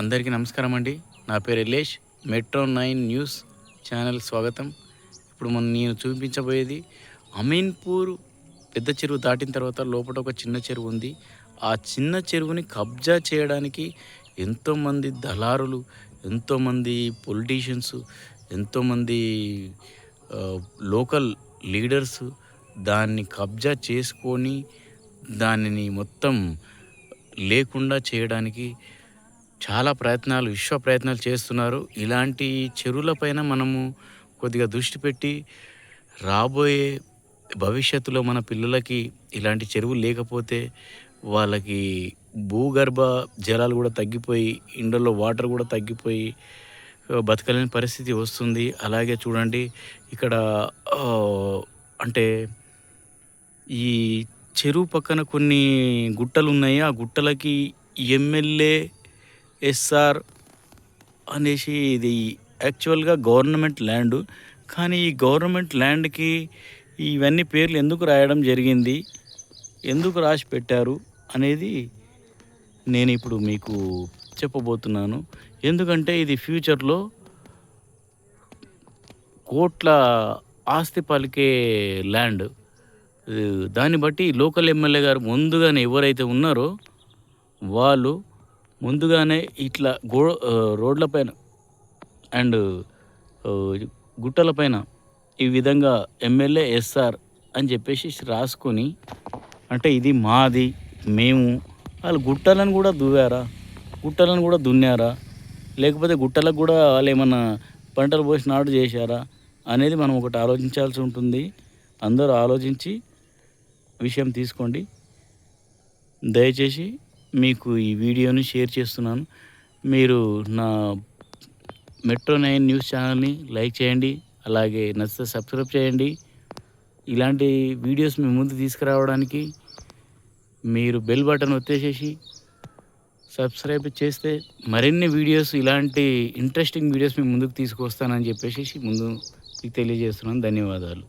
అందరికీ నమస్కారం అండి. నా పేరు Ellesh metro nine news channel స్వాగతం. ఇప్పుడు మనం నేను చూపించబోయేది అమీన్పూర్ పెద్ద చెరువు దాటిన తర్వాత లోపల ఒక చిన్న చెరువు ఉంది. ఆ చిన్న చెరువుని కబ్జా చేయడానికి ఎంతోమంది దళారులు ఎంతోమంది పొలిటీషియన్స్ ఎంతోమంది లోకల్ లీడర్స్ దాన్ని కబ్జా చేసుకొని దానిని మొత్తం లేకుండా చేయడానికి చాలా ప్రయత్నాలు విశ్వ ప్రయత్నాలు చేస్తున్నారు. ఇలాంటి చెరువులపైన మనము కొద్దిగా దృష్టి పెట్టి రాబోయే భవిష్యత్తులో మన పిల్లలకి ఇలాంటి చెరువులు లేకపోతే వాళ్ళకి భూగర్భ జలాలు కూడా తగ్గిపోయి ఇండల్లో వాటర్ కూడా తగ్గిపోయి బతకలేని పరిస్థితి వస్తుంది. అలాగే చూడండి ఇక్కడ అంటే ఈ చెరువు పక్కన కొన్ని గుట్టలు ఉన్నాయి. ఆ గుట్టలకి ఎమ్మెల్యే ఎస్ఆర్ అనేసి ఇది యాక్చువల్గా గవర్నమెంట్ ల్యాండ్. కానీ ఈ గవర్నమెంట్ ల్యాండ్కి ఇవన్నీ పేర్లు ఎందుకు రాయడం జరిగింది? ఎందుకు రాసి పెట్టారు? అనేది నేను ఇప్పుడు మీకు చెప్పబోతున్నాను. ఎందుకంటే ఇది ఫ్యూచర్లో కోట్ల ఆస్తి పలికే ల్యాండ్. దాన్ని బట్టి లోకల్ ఎమ్మెల్యే గారు ముందుగానే ఎవరైతే ఉన్నారో వాళ్ళు ముందుగానే ఇట్లా గో రోడ్లపైన అండ్ గుట్టల గుట్టలపైన ఈ విధంగా ఎమ్మెల్యే ఎస్ఆర్ అని చెప్పేసి రాసుకొని అంటే ఇది మాది మేము వాళ్ళు గుట్టలను కూడా దువ్వారా? గుట్టలను కూడా దున్నారా? లేకపోతే గుట్టలకు కూడా వాళ్ళు ఏమన్నా పంటలు పోసి నాటు చేశారా? అనేది మనం ఒకటి ఆలోచించాల్సి ఉంటుంది. అందరూ ఆలోచించి విషయం తీసుకోండి. దయచేసి మీకు ఈ వీడియోని షేర్ చేస్తున్నాను. మీరు నా మెట్రో నైన్ న్యూస్ ఛానల్ని లైక్ చేయండి అలాగే నచ్చితే సబ్స్క్రైబ్ చేయండి. ఇలాంటి వీడియోస్ మీ ముందు తీసుకురావడానికి మీరు బెల్ బటన్ ఒత్తేసేసి సబ్స్క్రైబ్ చేస్తే మరిన్ని వీడియోస్ ఇలాంటి ఇంట్రెస్టింగ్ వీడియోస్ మీ ముందుకు తీసుకొస్తానని చెప్పేసి ముందు మీకు తెలియజేస్తున్నాను. ధన్యవాదాలు.